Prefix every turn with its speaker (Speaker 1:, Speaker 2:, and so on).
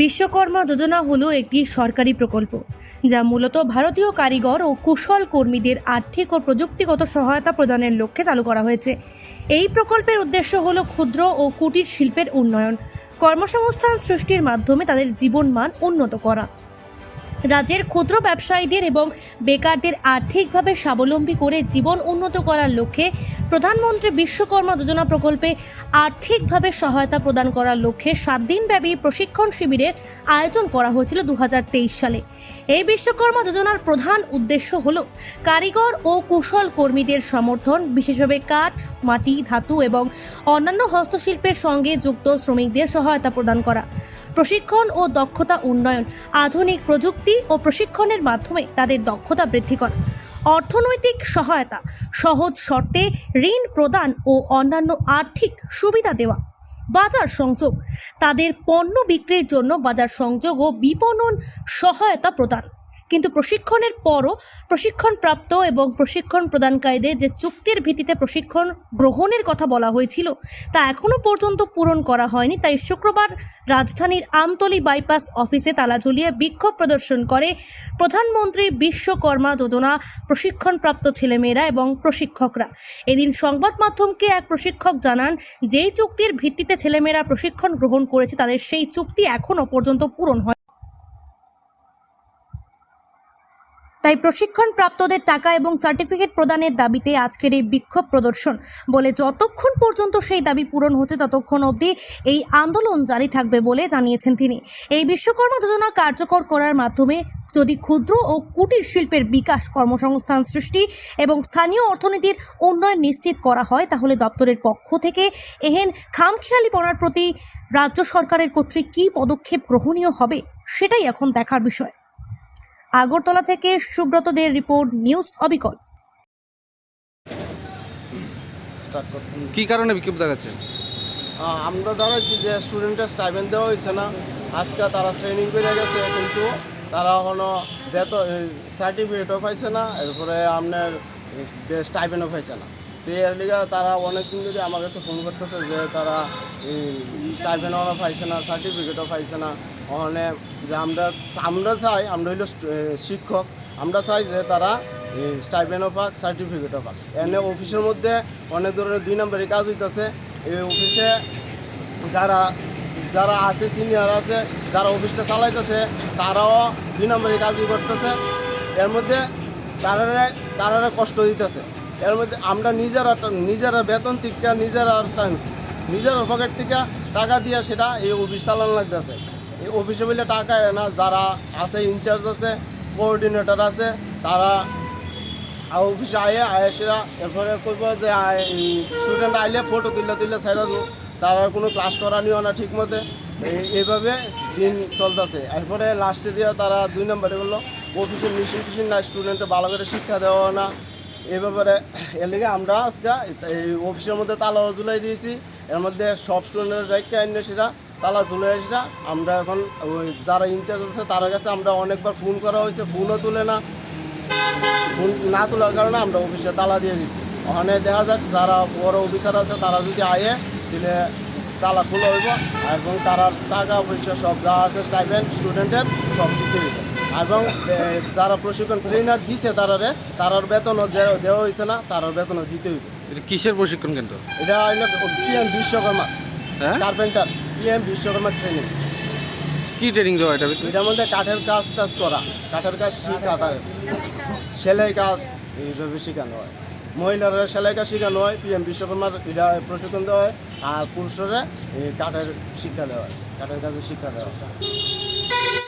Speaker 1: বিশ্বকর্মা যোজনা হলো একটি সরকারি প্রকল্প, যা মূলত ভারতীয় কারিগর ও কুশল কর্মীদের আর্থিক ও প্রযুক্তিগত সহায়তা প্রদানের লক্ষ্যে চালু করা হয়েছে। এই প্রকল্পের উদ্দেশ্য হল ক্ষুদ্র ও কুটির শিল্পের উন্নয়ন, কর্মসংস্থান সৃষ্টির মাধ্যমে তাদের জীবনমান উন্নত করা। রাজ্যের ক্ষুদ্র ব্যবসায়ীদের এবং বেকারদের আর্থিকভাবে স্বাবলম্বী করে জীবন উন্নত করার লক্ষ্যে প্রধানমন্ত্রী বিশ্বকর্মা যোজনা প্রকল্পে আর্থিকভাবে সহায়তা প্রদান করার লক্ষ্যে সাত দিনব্যাপী প্রশিক্ষণ শিবিরের আয়োজন করা হয়েছিল দু হাজার তেইশ সালে। এই বিশ্বকর্মা যোজনার প্রধান উদ্দেশ্য হল কারিগর ও কুশল কর্মীদের সমর্থন, বিশেষভাবে কাঠ, মাটি, ধাতু এবং অন্যান্য হস্তশিল্পের সঙ্গে যুক্ত শ্রমিকদের সহায়তা প্রদান করা। প্রশিক্ষণ ও দক্ষতা উন্নয়ন, আধুনিক প্রযুক্তি ও প্রশিক্ষণের মাধ্যমে তাদের দক্ষতা বৃদ্ধি করা। অর্থনৈতিক সহায়তা, সহজ শর্তে ঋণ প্রদান ও অন্যান্য আর্থিক সুবিধা দেওয়া। বাজার সংযোগ, তাদের পণ্য বিক্রির জন্য বাজার সংযোগ ও বিপণন সহায়তা প্রদান। কিন্তু প্রশিক্ষণের পরও প্রশিক্ষণপ্রাপ্ত এবং প্রশিক্ষণ প্রদানকারীদের যে চুক্তির ভিত্তিতে প্রশিক্ষণ গ্রহণের কথা বলা হয়েছিল, তা এখনও পর্যন্ত পূরণ করা হয়নি। তাই শুক্রবার রাজধানীর আমতলি বাইপাস অফিসে তালা ঝুলিয়ে বিক্ষোভ প্রদর্শন করে প্রধানমন্ত্রী বিশ্বকর্মা যোজনা প্রশিক্ষণপ্রাপ্ত ছেলেমেয়েরা এবং প্রশিক্ষকরা। এদিন সংবাদ মাধ্যমকে এক প্রশিক্ষক জানান, যেই চুক্তির ভিত্তিতে ছেলেমেয়েরা প্রশিক্ষণ গ্রহণ করেছে, তাদের সেই চুক্তি এখনও পর্যন্ত পূরণ হয় তাই প্রশিক্ষণ প্রাপ্তদের টাকা এবং সার্টিফিকেট প্রদানের দাবিতে আজকের এই বিক্ষোভ প্রদর্শন। বলে যতক্ষণ পর্যন্ত সেই দাবি পূরণ হচ্ছে ততক্ষণ অবধি এই আন্দোলন জারি থাকবে বলে জানিয়েছেন তিনি। এই বিশ্বকর্মা যোজনা কার্যকর করার মাধ্যমে যদি ক্ষুদ্র ও কুটির শিল্পের বিকাশ কর্মসংস্থান সৃষ্টি এবং স্থানীয় অর্থনীতির উন্নয়ন নিশ্চিত করা হয়, তাহলে দপ্তরের পক্ষ থেকে এহেন খামখেয়ালিপনার প্রতি রাজ্য সরকারের কর্তৃক কী পদক্ষেপ গ্রহণীয় হবে, সেটাই এখন দেখার বিষয়। আগরতলা থেকে সুব্রত দের রিপোর্ট নিউজ অবিকল।
Speaker 2: কি কারণে বিক্ষোভ দেখাচ্ছে?
Speaker 3: আমরা দাঁড়াইছি যে স্টুডেন্টের স্টাইপেন্ড দেওয়া হয়েছে না। আজকে তারা ট্রেনিং করে গেছে কিন্তু তারা কোনো বেতন সার্টিফিকেটও পাইছে না এরপরে আপনার স্টাইপেন্ডও পাইছে না। তো এর লিগে তারা অনেকদিন ধরে আমার কাছে ফোন করতেছে যে তারা স্টাইপেন্ডও পাইছে না সার্টিফিকেটও পাইছে না। ওখানে যে আমরা আমরা চাই, আমরা হইল শিক্ষক, আমরা চাই যে তারা স্টাইপেন্ডও পাক সার্টিফিকেটও পাক। এনে অফিসের মধ্যে অনেক ধরনের দুই নম্বরের কাজ হইতেছে। এই অফিসে যারা যারা আছে সিনিয়র আছে, যারা অফিসটা চালাইতেছে, তারাও দুই নম্বরের কাজই করতেছে। এর মধ্যে তারা তারা কষ্ট দিতেছে। এর মধ্যে আমরা নিজেরা নিজেরা বেতন থেকে নিজেরা নিজের পকেট থেকে টাকা দিয়ে সেটা এই অফিস চালানো লাগতেছে। অফিসে বলে টাকা না, যারা আছে ইনচার্জ আছে কোঅর্ডিনেটর আছে, তারা অফিসে আয়ে আয়ে সেরা, এরপরে করব যে স্টুডেন্ট আইলে ফটো তুললে তুললে সাইরা দেবো। তারা কোনো ক্লাস করা নিও না ঠিক মতে এই- এইভাবে দিন চলতেছে। এরপরে লাস্টে দিয়ে তারা দুই নম্বরে বলল, অফিসে মেশিন টিশিন না স্টুডেন্টে ভালো করে শিক্ষা দেওয়া না। এ ব্যাপারে এর লিগে আমরা আজকে এই অফিসের মধ্যে তালাও ঝুলাই দিয়েছি। এর মধ্যে সব স্টুডেন্টের রেখে আনলে সেটা তালা ঝুলে না। আমরা এখন ওই যারা ইনচার্জ আছে তার কাছে আমরা অনেকবার ফোন করা হয়েছে ফোনও তুলে না। ফোন না তোলার কারণে আমরা অফিসে তালা দিয়ে দিচ্ছি ওখানে দেখা যাক যারা বড় অফিসার আছে তারা যদি আয়ে দিলে তালা খুলে হইব এবং তারা টাকা পয়সা সব যা আছে স্টাইপেন্ড স্টুডেন্টের সব দিতে হইব। এবং যারা প্রশিক্ষণ ট্রেনার দিছে তারারে তারার বেতনও দেওয়া হয়েছে না তারার বেতনও দিতে হইব।
Speaker 2: এটা কিসের প্রশিক্ষণ কেন্দ্র?
Speaker 3: এটা পিএম বিশ্বকর্মা।
Speaker 2: হ্যাঁ?
Speaker 3: কার্পেন্টার পিএম বিশ্বকর্মা ট্রেনিং
Speaker 2: কি ট্রেনিং দেওয়া এটা
Speaker 3: এটার মধ্যে কাঠের কাজ টাজ করা। কাঠের কাজ শিখা সেলাই কাজ এইভাবে শেখানো হয়। মহিলারা সেলাই কাজ শেখানো হয় পিএম বিশ্বকর্মার এটা প্রশিক্ষণ দেওয়া হয় আর পুরুষরা কাঠের শিক্ষা দেওয়া হয় কাঠের কাজের শিক্ষা দেওয়া হয়।